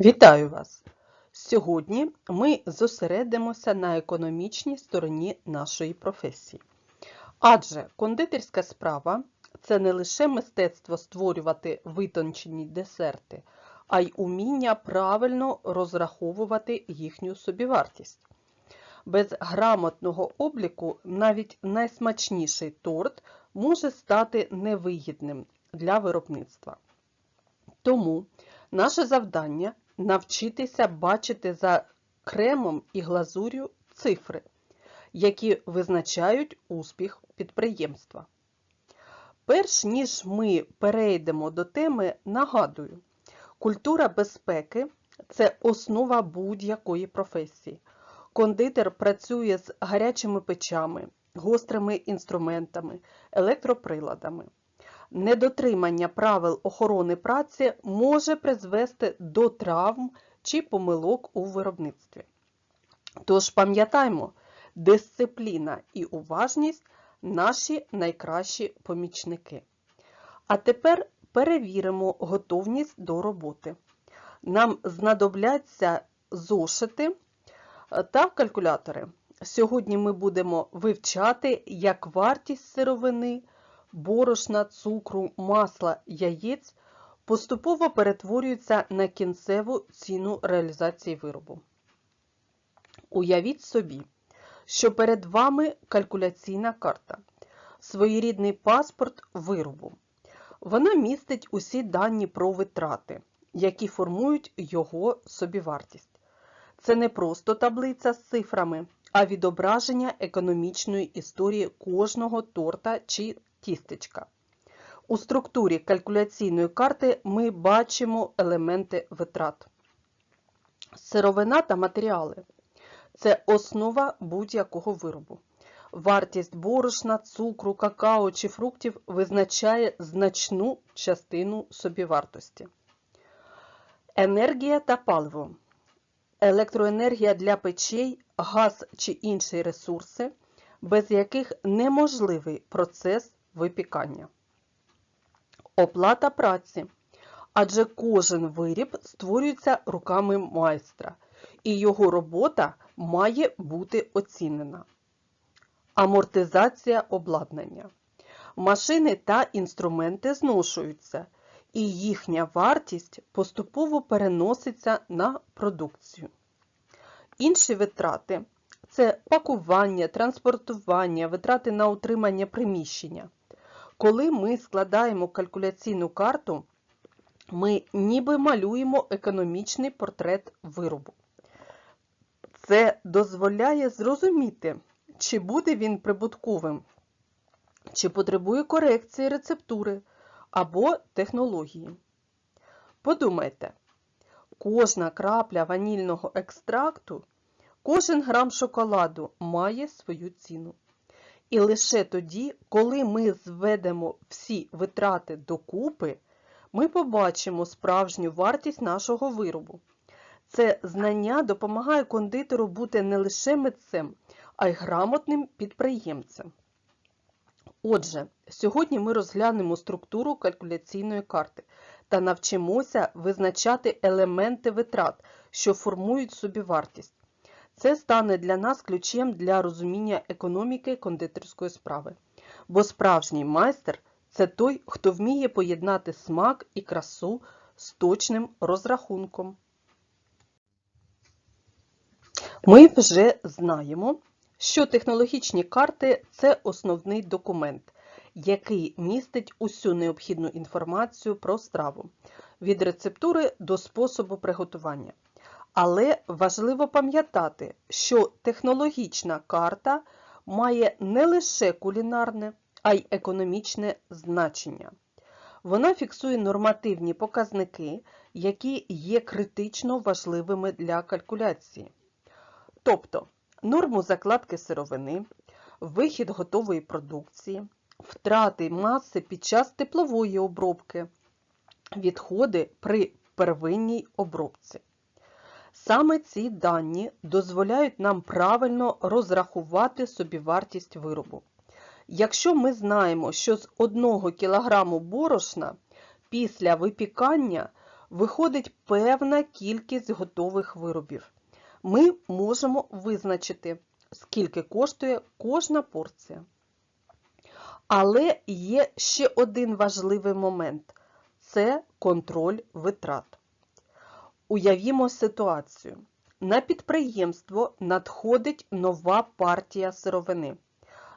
Вітаю вас! Сьогодні ми зосередимося на економічній стороні нашої професії. Адже кондитерська справа це не лише мистецтво створювати витончені десерти, а й уміння правильно розраховувати їхню собівартість. Без грамотного обліку навіть найсмачніший торт може стати невигідним для виробництва. Тому наше завдання навчитися бачити за кремом і глазур'ю цифри, які визначають успіх підприємства. Перш ніж ми перейдемо до теми, нагадую, культура безпеки це основа будь-якої професії. Кондитер працює з гарячими печами, гострими інструментами, електроприладами. Недотримання правил охорони праці може призвести до травм чи помилок у виробництві. Тож пам'ятаймо, дисципліна і уважність наші найкращі помічники. А тепер перевіримо готовність до роботи. Нам знадобляться зошити та калькулятори. Сьогодні ми будемо вивчати, як вартість сировини, борошна, цукру, масла, яєць поступово перетворюється на кінцеву ціну реалізації виробу. Уявіть собі, що перед вами калькуляційна карта, своєрідний паспорт виробу. Вона містить усі дані про витрати, які формують його собівартість. Це не просто таблиця з цифрами, а відображення економічної історії кожного торта чи тістечка. У структурі калькуляційної карти ми бачимо елементи витрат. Сировина та матеріали це основа будь-якого виробу. Вартість борошна, цукру, какао чи фруктів визначає значну частину собівартості. Енергія та паливо. Електроенергія для печей, газ чи інші ресурси, без яких неможливий процес випікання. Оплата праці. Адже кожен виріб створюється руками майстра, і його робота має бути оцінена. Амортизація обладнання. Машини та інструменти зношуються, і їхня вартість поступово переноситься на продукцію. Інші витрати це пакування, транспортування, витрати на утримання приміщення. Коли ми складаємо калькуляційну карту, ми ніби малюємо економічний портрет виробу. Це дозволяє зрозуміти, чи буде він прибутковим, чи потребує корекції рецептури або технології. Подумайте, кожна крапля ванільного екстракту, кожен грам шоколаду має свою ціну. І лише тоді, коли ми зведемо всі витрати докупи, ми побачимо справжню вартість нашого виробу. Це знання допомагає кондитеру бути не лише митцем, а й грамотним підприємцем. Отже, сьогодні ми розглянемо структуру калькуляційної карти та навчимося визначати елементи витрат, що формують собівартість. Це стане для нас ключем для розуміння економіки кондитерської справи. Бо справжній майстер це той, хто вміє поєднати смак і красу з точним розрахунком. Ми вже знаємо, що технологічні карти це основний документ, який містить усю необхідну інформацію про страву від рецептури до способу приготування. Але важливо пам'ятати, що технологічна карта має не лише кулінарне, а й економічне значення. Вона фіксує нормативні показники, які є критично важливими для калькуляції. Тобто норму закладки сировини, вихід готової продукції, втрати маси під час теплової обробки, відходи при первинній обробці. Саме ці дані дозволяють нам правильно розрахувати собівартість виробу. Якщо ми знаємо, що з 1 кг борошна після випікання виходить певна кількість готових виробів. Ми можемо визначити, скільки коштує кожна порція. Але є ще один важливий момент це контроль витрат. Уявімо ситуацію. На підприємство надходить нова партія сировини,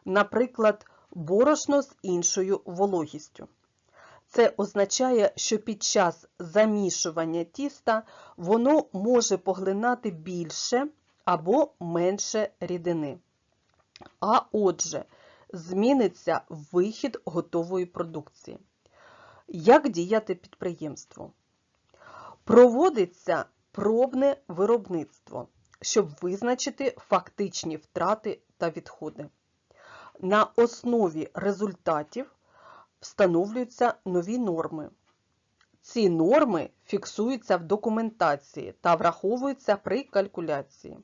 наприклад, борошно з іншою вологістю. Це означає, що під час замішування тіста воно може поглинати більше або менше рідини. А отже, зміниться вихід готової продукції. Як діяти підприємству? Проводиться пробне виробництво, щоб визначити фактичні втрати та відходи. На основі результатів встановлюються нові норми. Ці норми фіксуються в документації та враховуються при калькуляції.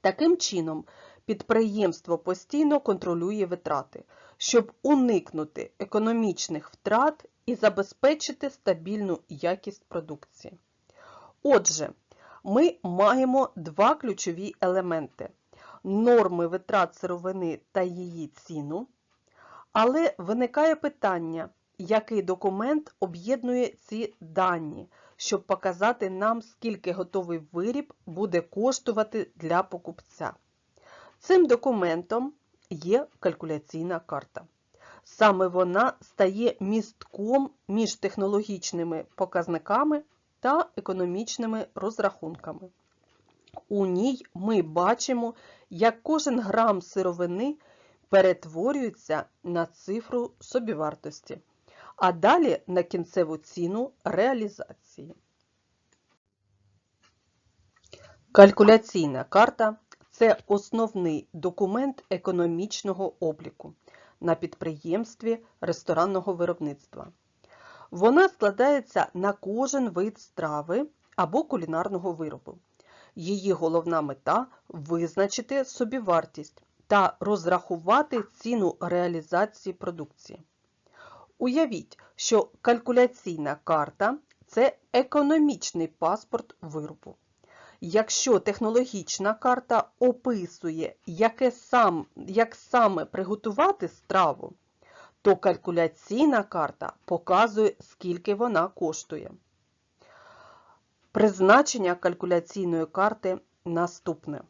Таким чином, підприємство постійно контролює витрати, щоб уникнути економічних втрат і забезпечити стабільну якість продукції. Отже, ми маємо два ключові елементи норми витрат сировини та її ціну. Але виникає питання, який документ об'єднує ці дані, щоб показати нам, скільки готовий виріб буде коштувати для покупця. Цим документом є калькуляційна карта. Саме вона стає містком між технологічними показниками та економічними розрахунками. У ній ми бачимо, як кожен грам сировини перетворюється на цифру собівартості, а далі на кінцеву ціну реалізації. Калькуляційна карта це основний документ економічного обліку на підприємстві ресторанного виробництва. Вона складається на кожен вид страви або кулінарного виробу. Її головна мета визначити собівартість та розрахувати ціну реалізації продукції. Уявіть, що калькуляційна карта це економічний паспорт виробу. Якщо технологічна карта описує, яке сам, як саме приготувати страву, то калькуляційна карта показує, скільки вона коштує. Призначення калькуляційної карти наступне.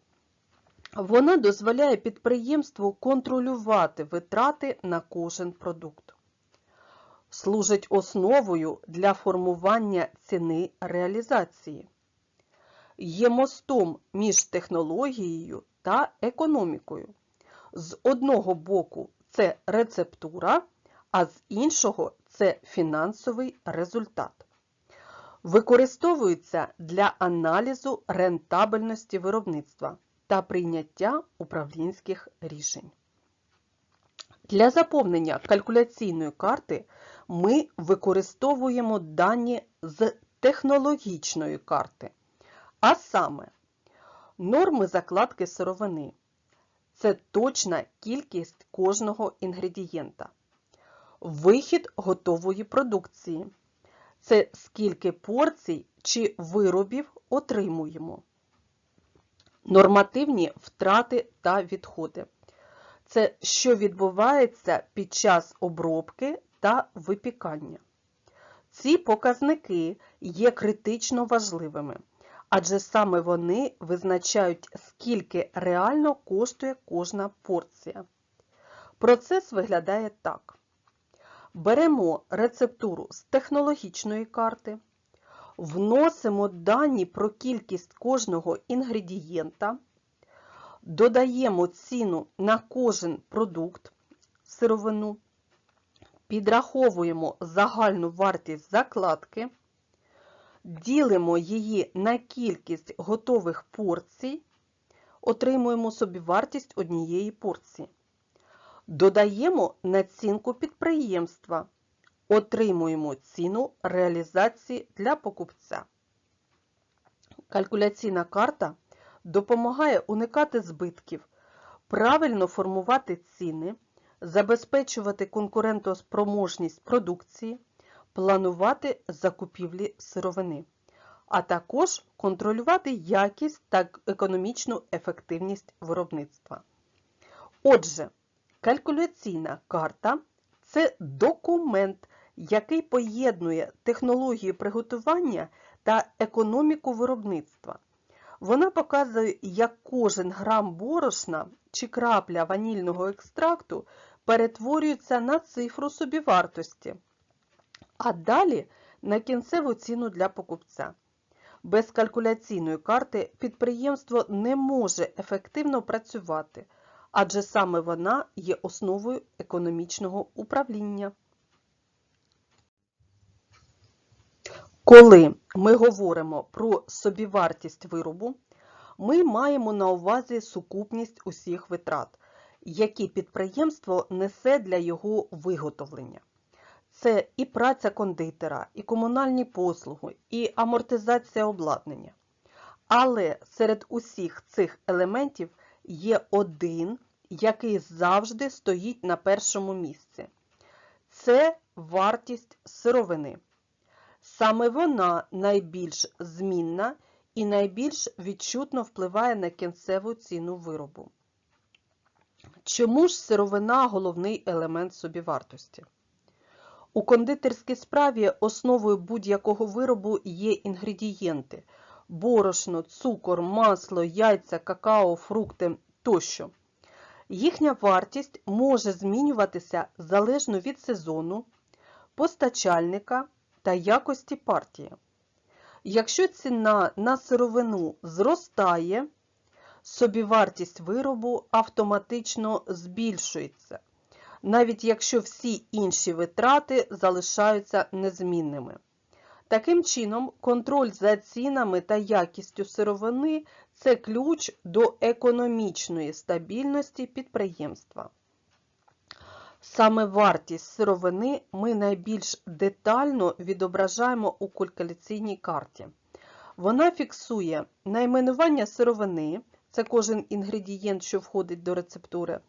Вона дозволяє підприємству контролювати витрати на кожен продукт. Служить основою для формування ціни реалізації. Є мостом між технологією та економікою. З одного боку це рецептура, а з іншого це фінансовий результат. Використовується для аналізу рентабельності виробництва та прийняття управлінських рішень. Для заповнення калькуляційної карти ми використовуємо дані з технологічної карти, а саме норми закладки сировини. Це точна кількість кожного інгредієнта. Вихід готової продукції. Це скільки порцій чи виробів отримуємо. Нормативні втрати та відходи. Це що відбувається під час обробки та випікання. Ці показники є критично важливими, адже саме вони визначають, скільки реально коштує кожна порція. Процес виглядає так. Беремо рецептуру з технологічної карти, вносимо дані про кількість кожного інгредієнта, додаємо ціну на кожен продукт сировину, підраховуємо загальну вартість закладки, ділимо її на кількість готових порцій, отримуємо собі вартість однієї порції. Додаємо націнку підприємства, отримуємо ціну реалізації для покупця. Калькуляційна карта допомагає уникати збитків, правильно формувати ціни, забезпечувати конкурентоспроможність продукції, планувати закупівлі сировини, а також контролювати якість та економічну ефективність виробництва. Отже, калькуляційна карта це документ, який поєднує технологію приготування та економіку виробництва. Вона показує, як кожен грам борошна чи крапля ванільного екстракту перетворюється на цифру собівартості, а далі на кінцеву ціну для покупця. Без калькуляційної карти підприємство не може ефективно працювати, адже саме вона є основою економічного управління. Коли ми говоримо про собівартість виробу, ми маємо на увазі сукупність усіх витрат, які підприємство несе для його виготовлення. Це і праця кондитера, і комунальні послуги, і амортизація обладнання. Але серед усіх цих елементів є один, який завжди стоїть на першому місці. Це вартість сировини. Саме вона найбільш змінна і найбільш відчутно впливає на кінцеву ціну виробу. Чому ж сировина головний елемент собівартості? У кондитерській справі основою будь-якого виробу є інгредієнти борошно, цукор, масло, яйця, какао, фрукти тощо. Їхня вартість може змінюватися залежно від сезону, постачальника та якості партії. Якщо ціна на сировину зростає, собівартість виробу автоматично збільшується, навіть якщо всі інші витрати залишаються незмінними. Таким чином, контроль за цінами та якістю сировини це ключ до економічної стабільності підприємства. Саме вартість сировини ми найбільш детально відображаємо у калькуляційній карті. Вона фіксує найменування сировини, це кожен інгредієнт, що входить до рецептури,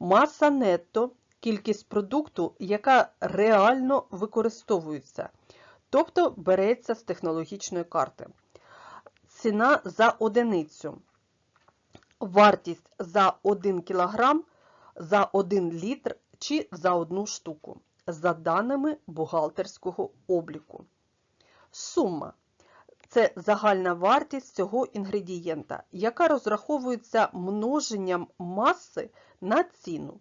маса нетто, кількість продукту, яка реально використовується, тобто береться з технологічної карти. Ціна за одиницю. Вартість за 1 кг, за 1 літр чи за одну штуку, за даними бухгалтерського обліку. Сума це загальна вартість цього інгредієнта, яка розраховується множенням маси на ціну.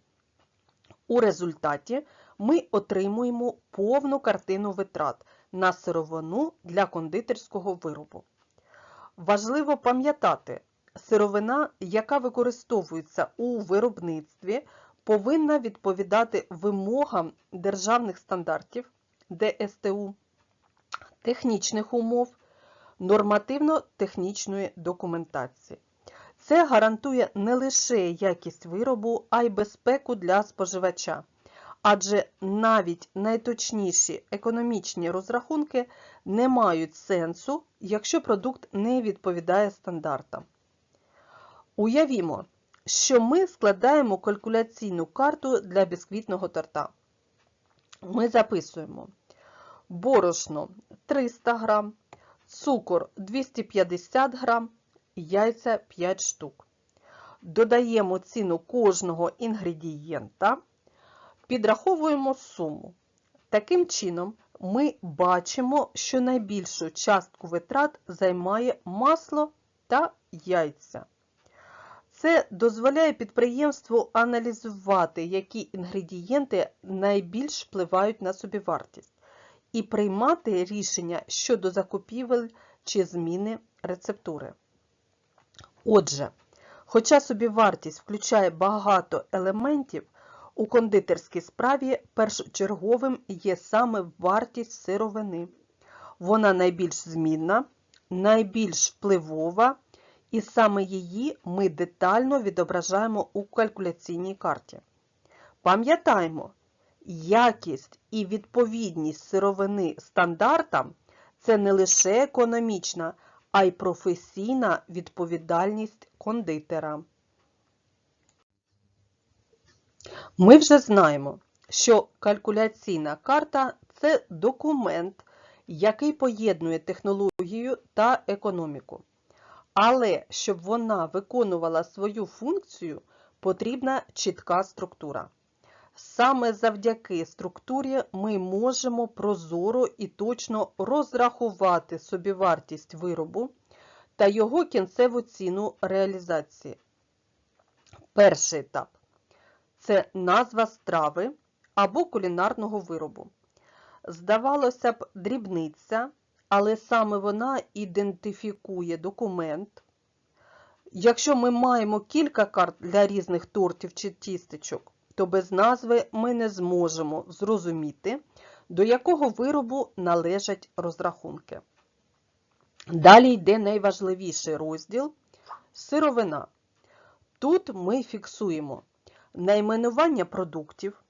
У результаті ми отримуємо повну картину витрат на сировину для кондитерського виробу. Важливо пам'ятати, сировина, яка використовується у виробництві, повинна відповідати вимогам державних стандартів ДСТУ, технічних умов, нормативно-технічної документації. Це гарантує не лише якість виробу, а й безпеку для споживача. Адже навіть найточніші економічні розрахунки не мають сенсу, якщо продукт не відповідає стандартам. Уявімо, що ми складаємо калькуляційну карту для бісквітного торта. Ми записуємо борошно 300 г, цукор 250 г, яйця 5 штук. Додаємо ціну кожного інгредієнта, підраховуємо суму. Таким чином, ми бачимо, що найбільшу частку витрат займає масло та яйця. Це дозволяє підприємству аналізувати, які інгредієнти найбільш впливають на собівартість, і приймати рішення щодо закупівель чи зміни рецептури. Отже, хоча собівартість включає багато елементів, у кондитерській справі першочерговим є саме вартість сировини. Вона найбільш змінна, найбільш впливова, і саме її ми детально відображаємо у калькуляційній карті. Пам'ятаємо, якість і відповідність сировини стандартам це не лише економічна, а й професійна відповідальність кондитера. Ми вже знаємо, що калькуляційна карта це документ, який поєднує технологію та економіку. Але щоб вона виконувала свою функцію, потрібна чітка структура. Саме завдяки структурі ми можемо прозоро і точно розрахувати собівартість виробу та його кінцеву ціну реалізації. Перший етап це назва страви або кулінарного виробу. Здавалося б, дрібниця, але саме вона ідентифікує документ. Якщо ми маємо кілька карт для різних тортів чи тістечок, то без назви ми не зможемо зрозуміти, до якого виробу належать розрахунки. Далі йде найважливіший розділ сировина. Тут ми фіксуємо найменування продуктів,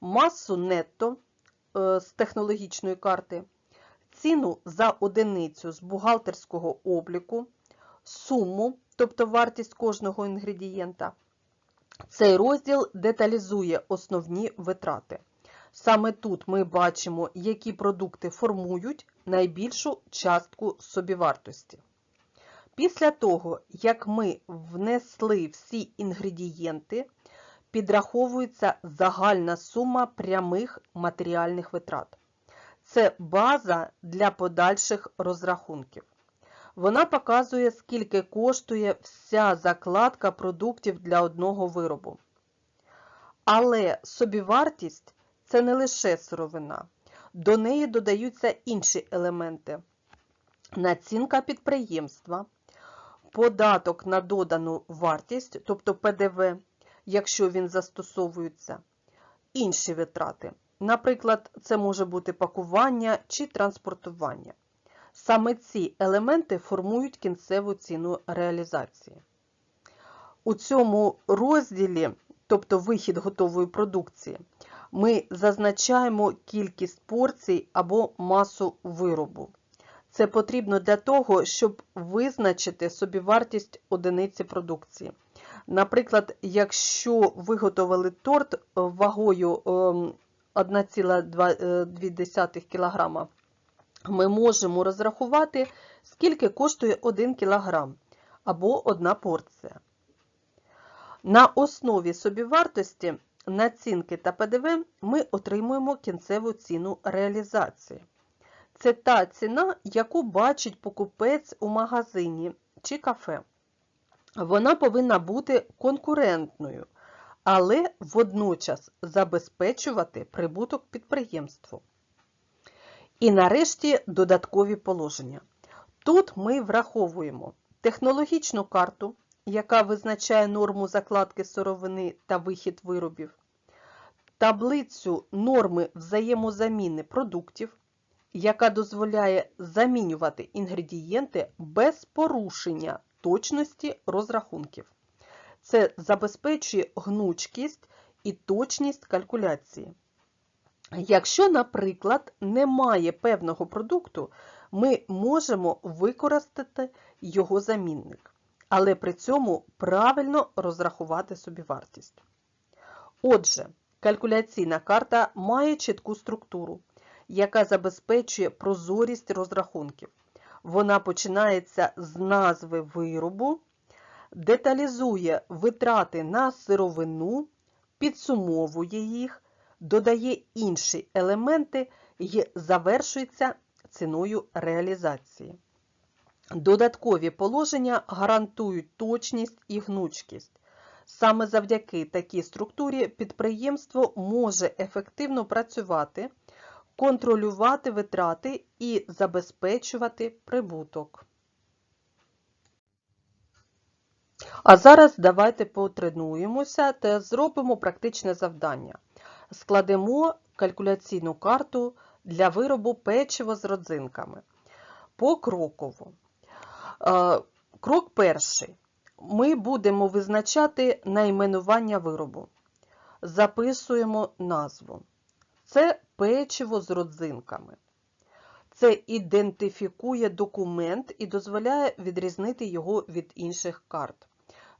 масу нетто е, з технологічної карти, ціну за одиницю з бухгалтерського обліку, суму, тобто вартість кожного інгредієнта. Цей розділ деталізує основні витрати. Саме тут ми бачимо, які продукти формують найбільшу частку собівартості. Після того, як ми внесли всі інгредієнти, підраховується загальна сума прямих матеріальних витрат. Це база для подальших розрахунків. Вона показує, скільки коштує вся закладка продуктів для одного виробу. Але собівартість це не лише сировина. До неї додаються інші елементи: націнка підприємства, податок на додану вартість, тобто ПДВ, якщо він застосовується, інші витрати. Наприклад, це може бути пакування чи транспортування. Саме ці елементи формують кінцеву ціну реалізації. У цьому розділі, тобто вихід готової продукції, ми зазначаємо кількість порцій або масу виробу. Це потрібно для того, щоб визначити собівартість одиниці продукції. Наприклад, якщо виготовили торт вагою 1,2 кг, ми можемо розрахувати, скільки коштує 1 кг або одна порція. На основі собівартості, націнки та ПДВ ми отримуємо кінцеву ціну реалізації. Це та ціна, яку бачить покупець у магазині чи кафе. Вона повинна бути конкурентною, але водночас забезпечувати прибуток підприємству. І нарешті додаткові положення. Тут ми враховуємо технологічну карту, яка визначає норму закладки сировини та вихід виробів, таблицю норми взаємозаміни продуктів, яка дозволяє замінювати інгредієнти без порушення точності розрахунків. Це забезпечує гнучкість і точність калькуляції. Якщо, наприклад, немає певного продукту, ми можемо використати його замінник, але при цьому правильно розрахувати собівартість. Отже, калькуляційна карта має чітку структуру, яка забезпечує прозорість розрахунків. Вона починається з назви виробу, деталізує витрати на сировину, підсумовує їх, додає інші елементи і завершується ціною реалізації. Додаткові положення гарантують точність і гнучкість. Саме завдяки такій структурі підприємство може ефективно працювати, контролювати витрати і забезпечувати прибуток. А зараз давайте потренуємося та зробимо практичне завдання. Складемо калькуляційну карту для виробу печива з родзинками. Покроково. Е, Крок перший. Ми будемо визначати найменування виробу. Записуємо назву. Це печиво з родзинками. Це ідентифікує документ і дозволяє відрізнити його від інших карт.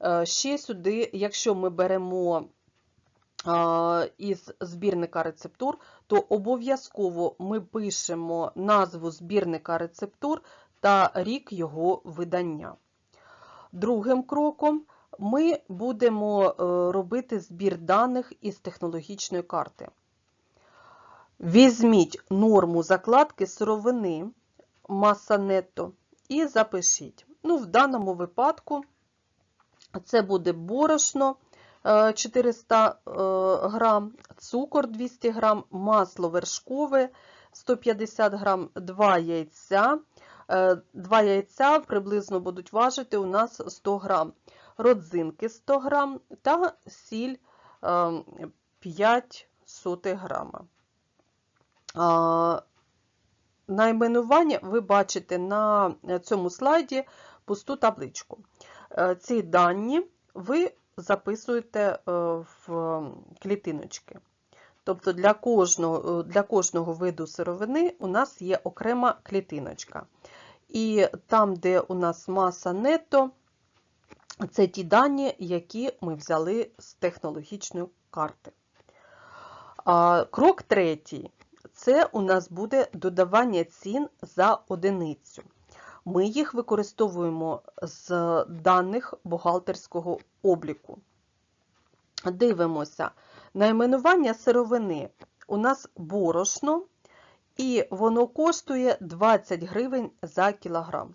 Е, Ще сюди, якщо ми беремо із збірника рецептур, то обов'язково ми пишемо назву збірника рецептур та рік його видання. Другим кроком ми будемо е, робити збір даних із технологічної карти. Візьміть норму закладки сировини маса нетто і запишіть. Ну, В даному випадку це буде борошно 400 е, грам, цукор 200 грам, масло вершкове 150 грам, 2 яйця. Е, Два яйця приблизно будуть важити у нас 100 грам, родзинки 100 грам та сіль е, 5 сотих грама. Найменування ви бачите на цьому слайді пусту табличку. Е, Ці дані ви записуєте е, в клітиночки. Тобто для кожного, для кожного виду сировини у нас є окрема клітиночка. І там, де у нас маса нетто, це ті дані, які ми взяли з технологічної карти. Крок третій. Це у нас буде додавання цін за одиницю. Ми їх використовуємо з даних бухгалтерського обліку. Дивимося, найменування сировини у нас борошно, і воно коштує 20 гривень за кілограм.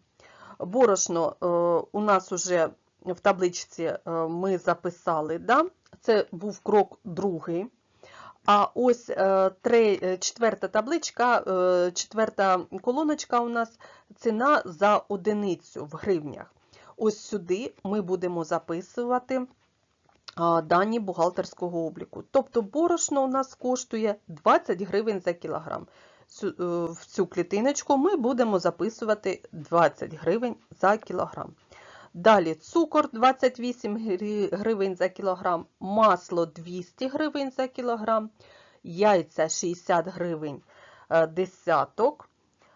Борошно е, у нас вже в табличці е, ми записали, да? це був крок другий. А ось е, три, четверта табличка, четверта колоночка у нас ціна за одиницю в гривнях. Ось сюди ми будемо записувати дані бухгалтерського обліку. Тобто борошно у нас коштує 20 гривень за кілограм. В цю клітиночку ми будемо записувати 20 гривень за кілограм. Далі цукор 28 гривень за кілограм, масло 200 гривень за кілограм, яйця 60 гривень десяток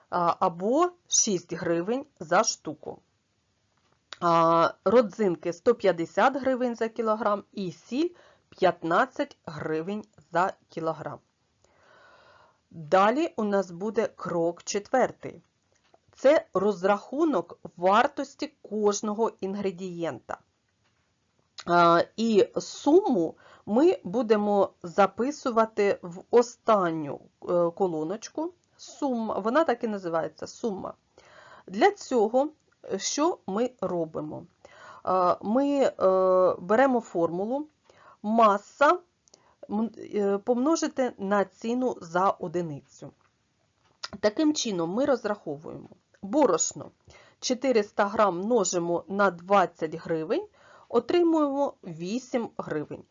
або 6 гривень за штуку. Родзинки 150 гривень за кілограм і сіль 15 гривень за кілограм. Далі у нас буде крок четвертий. Це розрахунок вартості кожного інгредієнта. І суму ми будемо записувати в останню е, колоночку. Сума, Вона так і називається сума. Для цього, що ми робимо? Ми е, беремо формулу маса е, помножити на ціну за одиницю. Таким чином, ми розраховуємо борошно 400 грам множимо на 20 гривень, отримуємо 8 гривень.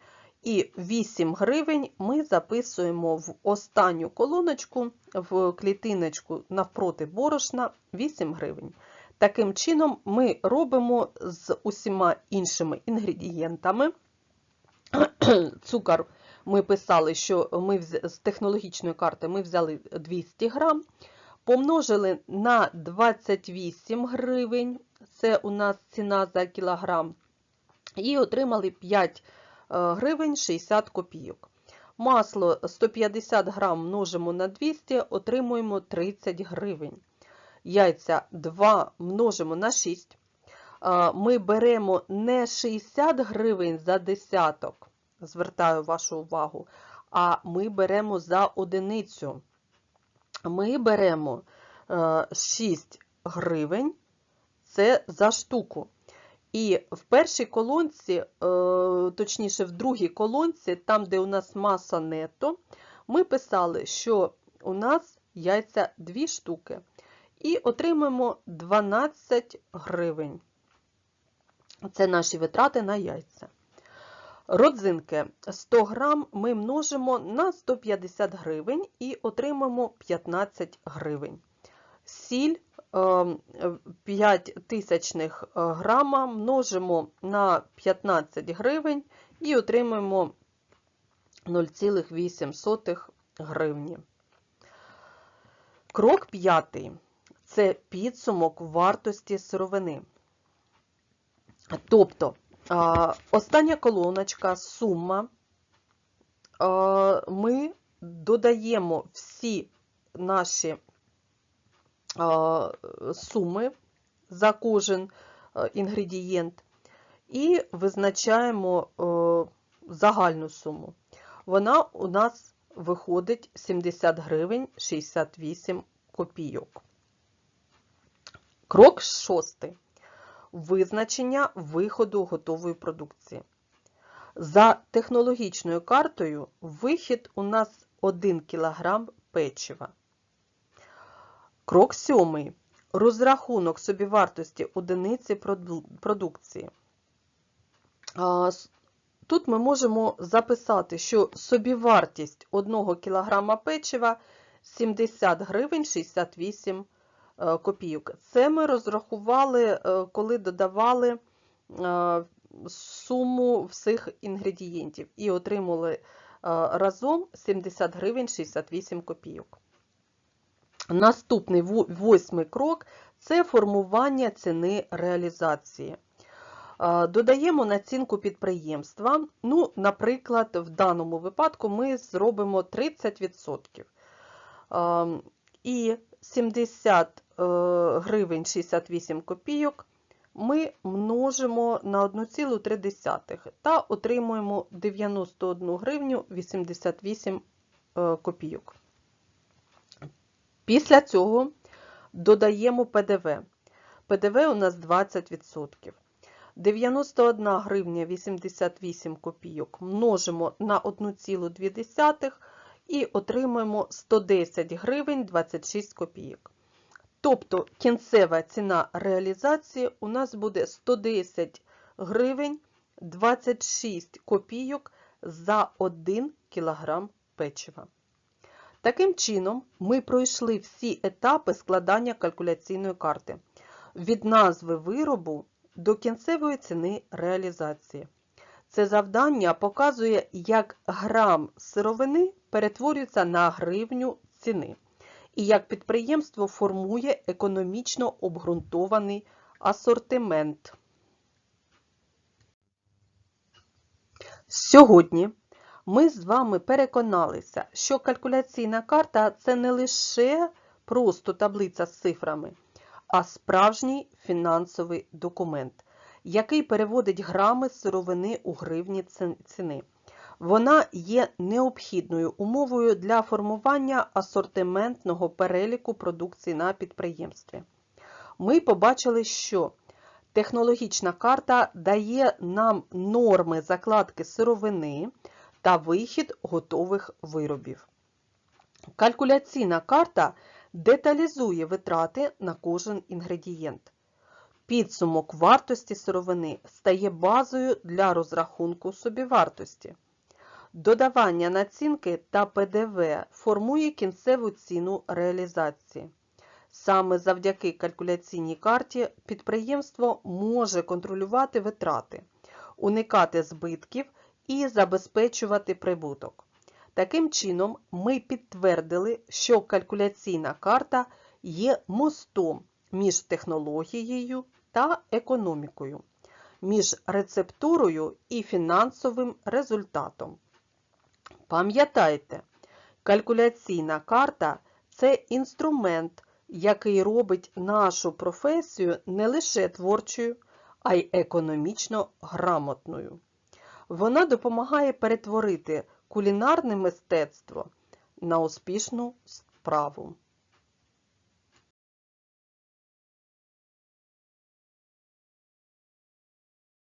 І 8 гривень ми записуємо в останню колоночку, в клітиночку навпроти борошна 8 гривень. Таким чином, ми робимо з усіма іншими інгредієнтами. Цукор ми писали, що ми з технологічної карти ми взяли 200 грам, помножили на 28 гривень, це у нас ціна за кілограм, і отримали 5 е, гривень 60 копійок. Масло 150 грам множимо на 200, отримуємо 30 гривень. Яйця 2 множимо на 6. Е, ми беремо не 60 гривень за десяток, звертаю вашу увагу, а ми беремо за одиницю ми беремо 6 е, гривень, це за штуку. І в першій колонці, е, точніше, в другій колонці, там, де у нас маса нето, ми писали, що у нас яйця 2 штуки. І отримаємо 12 гривень. Це наші витрати на яйця. Родзинки 100 грам ми множимо на 150 гривень і отримаємо 15 гривень. Сіль 5 ем, тисячних е, грама множимо на 15 гривень і отримаємо 0,8 гривні. Крок п'ятий це підсумок вартості сировини. Тобто Остання колоночка сума ми додаємо всі наші суми за кожен інгредієнт і визначаємо загальну суму. Вона у нас виходить 70 гривень 68 копійок. Крок шостий. Визначення виходу готової продукції. За технологічною картою вихід у нас 1 кг печива. Крок сьомий. Розрахунок собівартості одиниці продукції. Тут ми можемо записати, що собівартість 1 кг печива 70 гривень 68 е, копійок. Це ми розрахували, е, коли додавали е, суму всіх інгредієнтів і отримали разом 70 гривень 68 копійок. Наступний восьмий крок це формування ціни реалізації. Додаємо націнку підприємства. Ну, Наприклад, в даному випадку ми зробимо 30%. І 70 е, гривень 68 копійок ми множимо на 1,3 та отримуємо 91 гривню 88 е, копійок. Після цього додаємо ПДВ. ПДВ у нас 20%. 91 гривня 88 копійок множимо на 1,2 і отримуємо 110 гривень 26 копійок. Тобто кінцева ціна реалізації у нас буде 110 гривень 26 копійок за 1 кг печива. Таким чином, ми пройшли всі етапи складання калькуляційної карти. Від назви виробу до кінцевої ціни реалізації. Це завдання показує, як грам сировини перетворюється на гривню ціни і як підприємство формує економічно обґрунтований асортимент. Сьогодні ми з вами переконалися, що калькуляційна карта це не лише просто таблиця з цифрами а справжній фінансовий документ, який переводить грами сировини у гривні ціни. Вона є необхідною умовою для формування асортиментного переліку продукції на підприємстві. Ми побачили, що технологічна карта дає нам норми закладки сировини та вихід готових виробів. Калькуляційна карта деталізує витрати на кожен інгредієнт. Підсумок вартості сировини стає базою для розрахунку собівартості. Додавання націнки та ПДВ формує кінцеву ціну реалізації. Саме завдяки калькуляційній карті підприємство може контролювати витрати, уникати збитків і забезпечувати прибуток. Таким чином, ми підтвердили, що калькуляційна карта є мостом між технологією та економікою, між рецептурою і фінансовим результатом. Пам'ятайте, калькуляційна карта це інструмент, який робить нашу професію не лише творчою, а й економічно грамотною. Вона допомагає перетворити кулінарне мистецтво на успішну справу.